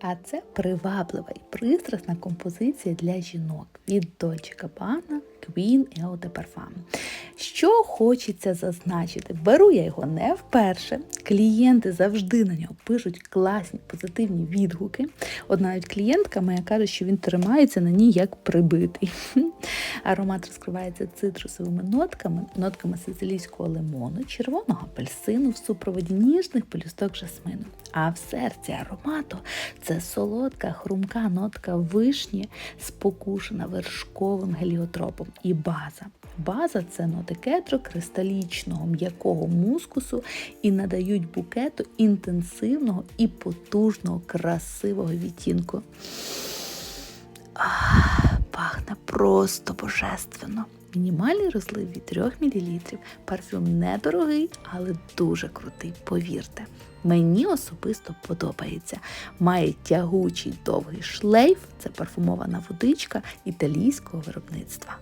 А це приваблива і пристрасна композиція для жінок від Дольче Gabbana Queen Eau Parfum. Що хочеться зазначити, беру я його не вперше. Клієнти завжди на нього пишуть класні позитивні відгуки. От навіть клієнтка моя каже, що він тримається на ній як прибитий. Аромат розкривається цитрусовими нотками, нотками сицилійського лимону, червоного апельсину в супроводі ніжних пелюсток жасмину. А в серці аромату це солодка, хрумка нотка вишні, спокушена вершковим геліотропом і база. База це ноти кедро кристалічного м'якого мускусу і надають букету інтенсивного і потужного красивого відтінку. Ах, пахне просто божественно. Мінімальний розлив від 3 мл. Парфюм недорогий, але дуже крутий, повірте. Мені особисто подобається. Має тягучий довгий шлейф, це парфумована водичка італійського виробництва.